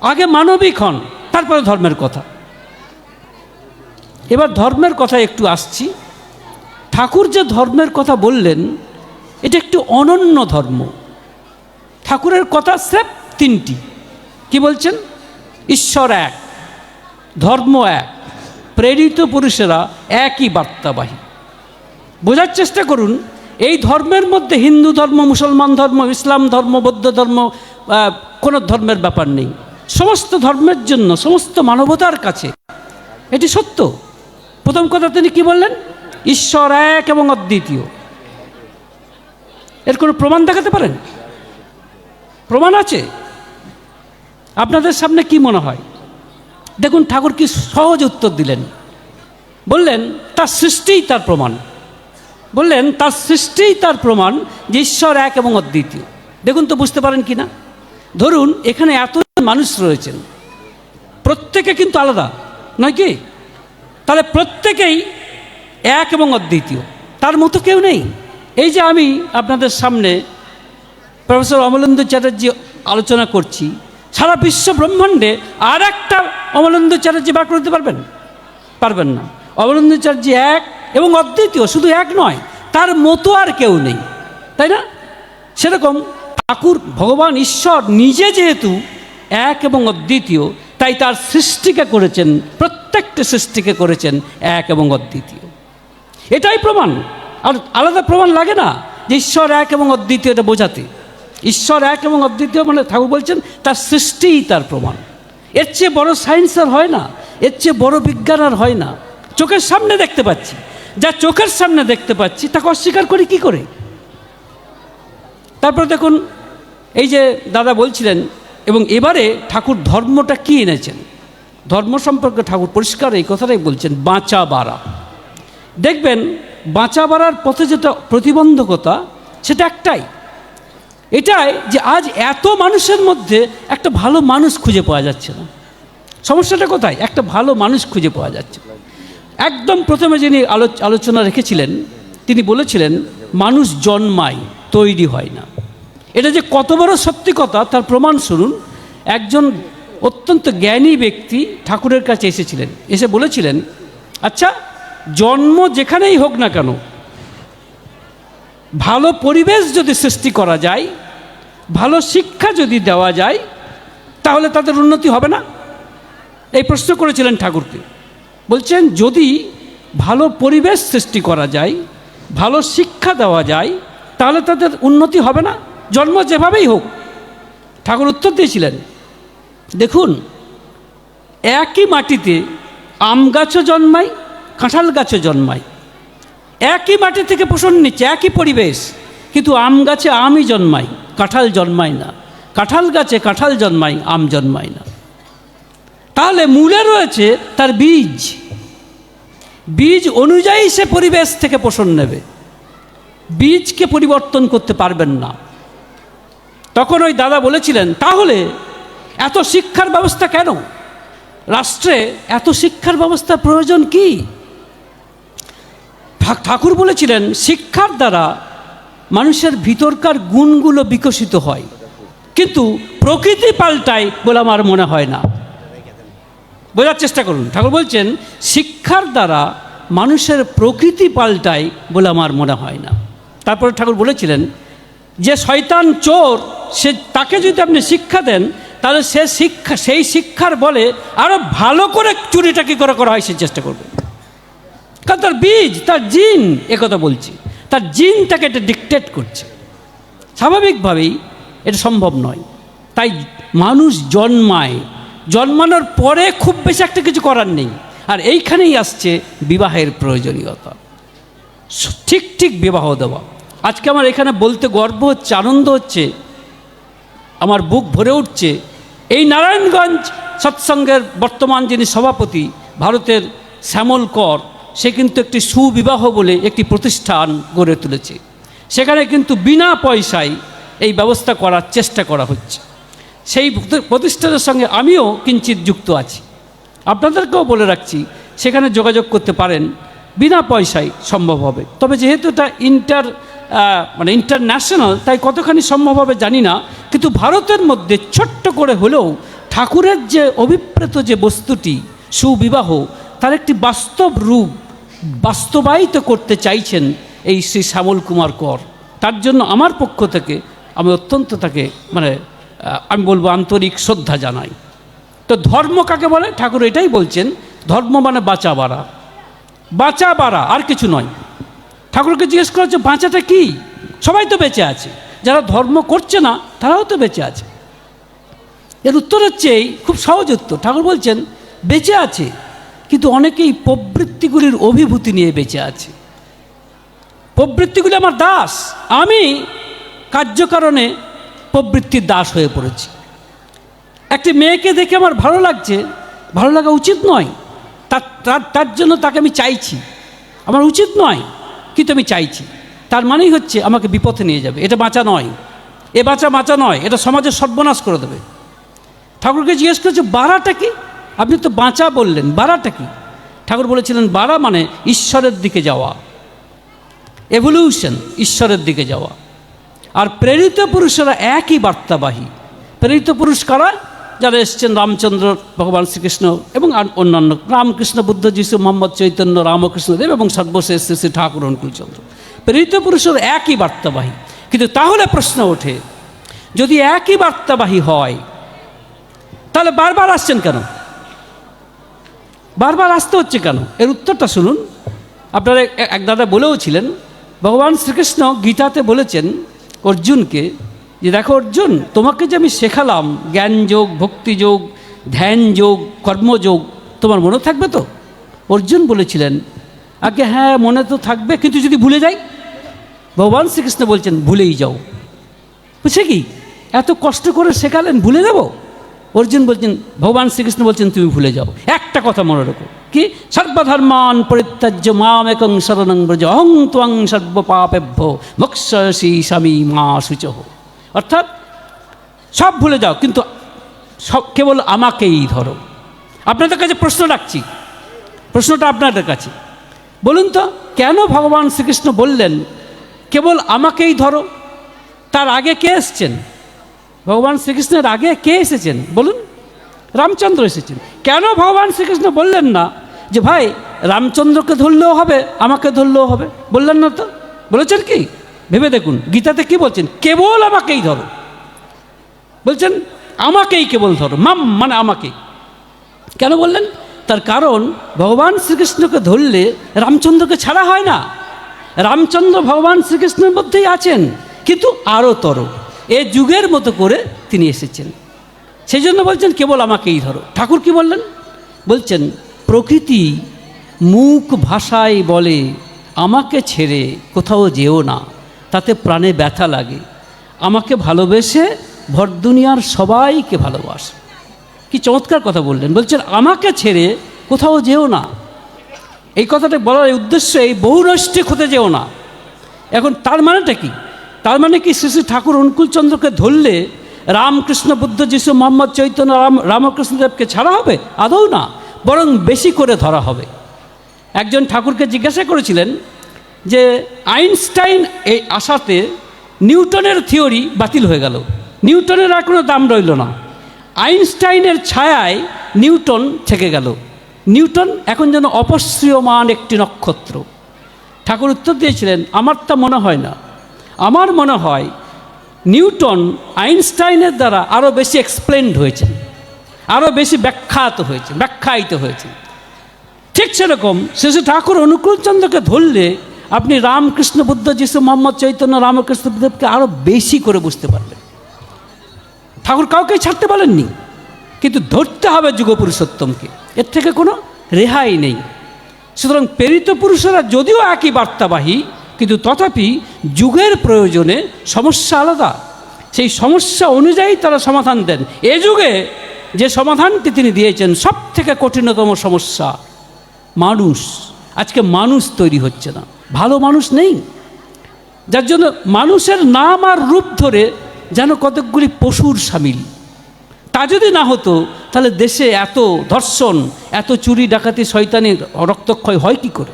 আগে মানবিক হন, তারপরে ধর্মের কথা। এবার ধর্মের কথা একটু আসছি। ঠাকুর যে ধর্মের কথা বললেন, এটা একটু অনন্য ধর্ম। ঠাকুরের কথা স্রেফ তিনটি। কি বলছেন? ঈশ্বর এক, ধর্ম এক, প্রেরিত পুরুষেরা একই বার্তাবাহী। বোঝার চেষ্টা করুন, এই ধর্মের মধ্যে হিন্দু ধর্ম, মুসলমান ধর্ম, ইসলাম ধর্ম, বৌদ্ধ ধর্ম কোনো ধর্মের ব্যাপার নেই। সমস্ত ধর্মের জন্য, সমস্ত মানবতার কাছে। এটি সত্য। প্রথম কথা তিনি কি বললেন? ঈশ্বর এক এবং অদ্বিতীয়। এর কোনো প্রমাণ দেখাতে পারেন? প্রমাণ আছে। আপনাদের সামনে কি মনে হয়? দেখুন, ঠাকুর কি সহজ উত্তর দিলেন। বললেন, তার সৃষ্টিই তার প্রমাণ। বললেন, তার সৃষ্টিই তার প্রমাণ যে ঈশ্বর এক এবং অদ্বিতীয়। দেখুন তো বুঝতে পারেন কি না ধরুন, এখানে এত মানুষ রয়েছেন। প্রত্যেকে কিন্তু আলাদা, নয় কি? তাহলে প্রত্যেকেই এক এবং অদ্বিতীয়, তার মতো কেউ নেই। এই যে আমি আপনাদের সামনে প্রফেসর অমলেন্দু চ্যাটার্জি আলোচনা করছি, সারা বিশ্ব ব্রহ্মাণ্ডে আর একটা অমলেন্দু চ্যাটার্জি বার করে দিতে পারবেন? পারবেন না। অমলেন্দু চ্যাটার্জি এক এবং অদ্বিতীয়, শুধু এক নয়, তার মতো আর কেউ নেই। তাই না? সেরকম ঠাকুর, ভগবান, ঈশ্বর নিজে যেহেতু এক এবং অদ্বিতীয়, তাই তার সৃষ্টিকে করেছেন, প্রত্যেকটা সৃষ্টিকে করেছেন এক এবং অদ্বিতীয়। এটাই প্রমাণ। আর আলাদা প্রমাণ লাগে না যে ঈশ্বর এক এবং অদ্বিতীয় এটা বোঝাতে। ঈশ্বর এক এবং অদ্বিতীয় মানে ঠাকুর বলছেন তার সৃষ্টিই তার প্রমাণ। এর চেয়ে বড় সায়েন্স আর হয় না, এর চেয়ে বড় বিজ্ঞান আর হয় না। চোখের সামনে দেখতে পাচ্ছি। যা চোখের সামনে দেখতে পাচ্ছি, তাকে অস্বীকার করি কি করে? তারপর দেখুন, এই যে দাদা বলছিলেন এবং এবারে ঠাকুর ধর্মটা কি এনেছেন? ধর্ম সম্পর্কে ঠাকুর পরিষ্কার এই কথাটাই বলছেন বাঁচা বাড়া দেখবেন বাঁচা বাড়ার পথে যেটা প্রতিবন্ধকতা, সেটা একটাই। এটাই যে আজ এত মানুষের মধ্যে একটা ভালো মানুষ খুঁজে পাওয়া যাচ্ছে না। সমস্যাটা কোথায়? একটা ভালো মানুষ খুঁজে পাওয়া যাচ্ছে। একদম প্রথমে যিনি আলো- আলোচনা রেখেছিলেন, তিনি বলেছিলেন, মানুষ জন্মায়, তৈরি হয় না। এটা যে কত বড় সত্যি কথা, তার প্রমাণ শুনুন। একজন অত্যন্ত জ্ঞানী ব্যক্তি ঠাকুরের কাছে এসেছিলেন, এসে বলেছিলেন আচ্ছা জন্ম যেখানেই হোক না কেন, ভালো পরিবেশ যদি সৃষ্টি করা যায়, ভালো শিক্ষা যদি দেওয়া যায়, তাহলে তাদের উন্নতি হবে না? এই প্রশ্ন করেছিলেন ঠাকুরকে। বলছেন, যদি ভালো পরিবেশ সৃষ্টি করা যায়, ভালো শিক্ষা দেওয়া যায়, তাহলে তাদের উন্নতি হবে না? জন্ম যেভাবেই হোক, ঠাকুর উত্তর দিয়েছিলেন, দেখুন, একই মাটিতে আম গাছও জন্মায়, কাঁঠাল গাছও জন্মায়। একই মাটি থেকে পোষণ নিচ্ছে, একই পরিবেশ, কিন্তু আম গাছে আমই জন্মায়, কাঁঠাল জন্মায় না। কাঁঠাল গাছে কাঁঠাল জন্মায়, আম জন্মায় না। তাহলে মূলে রয়েছে তার বীজ। বীজ অনুযায়ী সে পরিবেশ থেকে পোষণ নেবে। বীজকে পরিবর্তন করতে পারবেন না। তখন ওই দাদা বলেছিলেন, তাহলে এত শিক্ষার ব্যবস্থা কেন? রাষ্ট্রে এত শিক্ষার ব্যবস্থা প্রয়োজন কি? ঠাকুর বলেছিলেন, শিক্ষার দ্বারা মানুষের ভিতরকার গুণগুলো বিকশিত হয়। কিন্তু প্রকৃতি পাল্টায় বলে আমার মনে হয় না। বোঝার চেষ্টা করুন। ঠাকুর বলছেন, শিক্ষার দ্বারা মানুষের প্রকৃতি পাল্টায় বলে আমার মনে হয় না। তারপরে ঠাকুর বলেছিলেন, যে শয়তান চোর সে তাকে যদি আপনি শিক্ষা দেন, তাহলে সে শিক্ষা, সেই শিক্ষার বলে আরও ভালো করে চুরিটা কী করে করা হয় সে চেষ্টা করবে। কারণ তার বীজ, তার জিন একথা বলছি। তার জিন তাকে এটা ডিকটেট করছে। স্বাভাবিকভাবেই এটা সম্ভব নয়। তাই মানুষ জন্মায়। জন্মানোর পরে খুব বেশি একটা কিছু করার নেই। আর এইখানেই আসছে বিবাহের প্রয়োজনীয়তা। ঠিক ঠিক বিবাহ দেওয়া। আজকে আমার এখানে বলতে গর্ব হচ্ছে, আনন্দ হচ্ছে। আমার বুক ভরে উঠছে। এই নারায়ণগঞ্জ সৎসঙ্গের বর্তমান যিনি সভাপতি, ভারতের শ্যামল কর, সে কিন্তু একটি সুবিবাহ বলে একটি প্রতিষ্ঠান গড়ে তুলেছে। সেখানে কিন্তু বিনা পয়সায় এই ব্যবস্থা করার চেষ্টা করা হচ্ছে। সেই প্রতিষ্ঠানের সঙ্গে আমিও কিঞ্চিত যুক্ত আছি। আপনাদেরকেও বলে রাখছি, সেখানে যোগাযোগ করতে পারেন। বিনা পয়সায় সম্ভব হবে। তবে যেহেতু এটা ইন্টার মানে ইন্টারন্যাশনাল তাই কতখানি সম্ভব হবে জানি না, কিন্তু ভারতের মধ্যে ছোট্ট করে হলেও ঠাকুরের যে অভিপ্রেত যে বস্তুটি, সুবিবাহ, তার একটি বাস্তব রূপ বাস্তবায়িত করতে চাইছেন এই শ্রী শ্যামল কুমার কর। তার জন্য আমার পক্ষ থেকে, আমি অত্যন্ত তাকে মানে আমি বলব আন্তরিক শ্রদ্ধা জানাই। তো ধর্ম কাকে বলে? ঠাকুর এটাই বলছেন, ধর্ম মানে বাঁচা বাড়া বাঁচা বাড়া আর কিছু নয়। ঠাকুরকে জিজ্ঞেস করা হচ্ছে, বাঁচাটা কি? সবাই তো বেঁচে আছে। যারা ধর্ম করছে না, তারাও তো বেঁচে আছে। এর উত্তর হচ্ছে এই, খুব সহজ উত্তর। ঠাকুর বলছেন, বেঁচে আছে, কিন্তু অনেকেই প্রবৃত্তিগুলির অভিভূতি নিয়ে বেঁচে আছে। প্রবৃত্তিগুলি আমার দাস। আমি কার্যকারণে প্রবৃত্তির দাস হয়ে পড়েছি। একটি মেয়েকে দেখে আমার ভালো লাগছে। ভালো লাগা উচিত নয়। তার তার জন্য তাকে আমি চাইছি। আমার উচিত নয় কিন্তু আমি চাইছি। তার মানেই হচ্ছে আমাকে বিপথে নিয়ে যাবে। এটা বাঁচা নয়। এ বাঁচা বাঁচা নয়। এটা সমাজের সর্বনাশ করে দেবে। ঠাকুরকে জিজ্ঞেস করেছে, বাড়াটা কি? আপনি তো বাঁচা বললেন। বাড়াটা কি? ঠাকুর বলেছিলেন, বাড়া মানে ঈশ্বরের দিকে যাওয়া। এভলিউশন ঈশ্বরের দিকে যাওয়া। আর প্রেরিত পুরুষেরা একই বার্তাবাহী। প্রেরিত পুরুষ কারা? যারা এসছেন রামচন্দ্র, ভগবান শ্রীকৃষ্ণ এবং অন্যান্য রামকৃষ্ণ, বুদ্ধ, যিশু, মোহাম্মদ, চৈতন্য রামকৃষ্ণদেব এবং সর্বশেষ শ্রী ঠাকুর অনুকূলচন্দ্র প্রেরিত পুরুষের একই বার্তাবাহী। কিন্তু তাহলে প্রশ্ন ওঠে, যদি একই বার্তাবাহী হয়, তাহলে বারবার আসছেন কেন? বারবার আসতে হচ্ছে কেন? এর উত্তরটা শুনুন। আপনারা এক দাদা বলেও ছিলেন, ভগবান শ্রীকৃষ্ণ গীতাতে বলেছেন অর্জুনকে যে দেখো অর্জুন, তোমাকে যে আমি শেখালাম, জ্ঞান যোগ, ভক্তি ধ্যান যোগ কর্মযোগ তোমার মনে থাকবে তো? অর্জুন বলেছিলেন, আগে হ্যাঁ মনে তো থাকবে, কিন্তু যদি ভুলে যাই? ভগবান শ্রীকৃষ্ণ বলছেন, ভুলেই যাও। বুঝছে কি? এত কষ্ট করে শেখালেন, ভুলে যাব? অর্জুন বলছেন, ভগবান শ্রীকৃষ্ণ বলছেন, তুমি ভুলে যাও। একটা কথা মনে রাখো। কি? সর্বধর্মান পরিত্যাজ্য মাম একং শরণং ব্রজ অহং ত্বং সর্ব পাপেভ্য মোক্ষসী স্বামী মা শুচ অর্থাৎ সব ভুলে যাও, কিন্তু সব কেবল আমাকেই ধরো। আপনাদের কাছে প্রশ্ন রাখছি। প্রশ্নটা আপনাদের কাছে। বলুন তো, কেন ভগবান শ্রীকৃষ্ণ বললেন, কেবল আমাকেই ধরো? তার আগে কে এসছেন? ভগবান শ্রীকৃষ্ণের আগে কে এসেছেন? বলুন। রামচন্দ্র এসেছেন। কেন ভগবান শ্রীকৃষ্ণ বললেন না যে, ভাই, রামচন্দ্রকে ধরলেও হবে, আমাকে ধরলেও হবে? বললেন না তো। বলেছেন কি? ভেবে দেখুন, গীতাতে কি বলছেন? কেবল আমাকেই ধরো। বলছেন, আমাকেই কেবল ধরো, মাম মানে আমাকেই কেন বললেন? তার কারণ, ভগবান শ্রীকৃষ্ণকে ধরলে রামচন্দ্রকে ছাড়া হয় না। রামচন্দ্র ভগবান শ্রীকৃষ্ণের মধ্যেই আছেন, কিন্তু আরও তর। এ যুগের মতো করে তিনি এসেছেন। সেই জন্য বলছেন, কেবল আমাকেই ধরো। ঠাকুর কি বললেন? বলছেন, প্রকৃতি মুখ ভাষায় বলে, আমাকে ছেড়ে কোথাও যেও না। তাতে প্রাণে ব্যথা লাগে। আমাকে ভালোবেসে ভর দুনিয়ার সবাইকে ভালোবাসে। কি চমৎকার কথা বললেন। বলছেন, আমাকে ছেড়ে কোথাও যেও না। এই কথাটা বলার উদ্দেশ্য, এই বহুনৈষ্ঠিক হতে যেও না। এখন তার মানেটা কি? তার মানে কি শ্রী শ্রী ঠাকুর অনুকূলচন্দ্রকে ধরলে রামকৃষ্ণ বুদ্ধ যিশু মোহাম্মদ চৈতন্য রাম রামকৃষ্ণদেবকে ছাড়া হবে? আদৌ না। বরং বেশি করে ধরা হবে। একজন ঠাকুরকে জিজ্ঞাসা করেছিলেন যে আইনস্টাইন এই আসাতে নিউটনের থিওরি বাতিল হয়ে গেল। নিউটনের আর কোনো দাম রইল না। আইনস্টাইনের ছায়ায় নিউটন থেকে গেল। নিউটন এখন যেন অপশ্রিয়মান একটি নক্ষত্র। ঠাকুর উত্তর দিয়েছিলেন, আমার তা মনে হয় না। আমার মনে হয় নিউটন আইনস্টাইনের দ্বারা আরও বেশি এক্সপ্লেন্ড হয়েছেন আরও বেশি ব্যাখ্যাত হয়েছে, ব্যাখ্যায়িত হয়েছে। ঠিক সেরকম শিশু ঠাকুর অনুকূলচন্দ্রকে ধরলে আপনি রামকৃষ্ণ বুদ্ধ, যিশু মোহাম্মদ চৈতন্য রামকৃষ্ণ দেবকে আরও বেশি করে বুঝতে পারবেন। ঠাকুর কাউকে ছাড়তে পারেননি কিন্তু ধরতে হবে যুগ পুরুষোত্তমকে এর থেকে কোনো রেহাই নেই। সুতরাং প্রেরিত পুরুষেরা যদিও একই বার্তাবাহী, কিন্তু তথাপি যুগের প্রয়োজনে সমস্যা আলাদা। সেই সমস্যা অনুযায়ী তারা সমাধান দেন। এ যুগে যে সমাধানটি তিনি দিয়েছেন সব থেকে কঠিনতম সমস্যা, মানুষ। আজকে মানুষ তৈরি হচ্ছে না। ভালো মানুষ নেই। যার জন্য মানুষের নাম আর রূপ ধরে যেন কতকগুলি পশুর সামিল। তা যদি না হতো, তাহলে দেশে এত ধর্ষণ, এত চুরি ডাকাতি, শয়তানের রক্তক্ষয় হয় কি করে?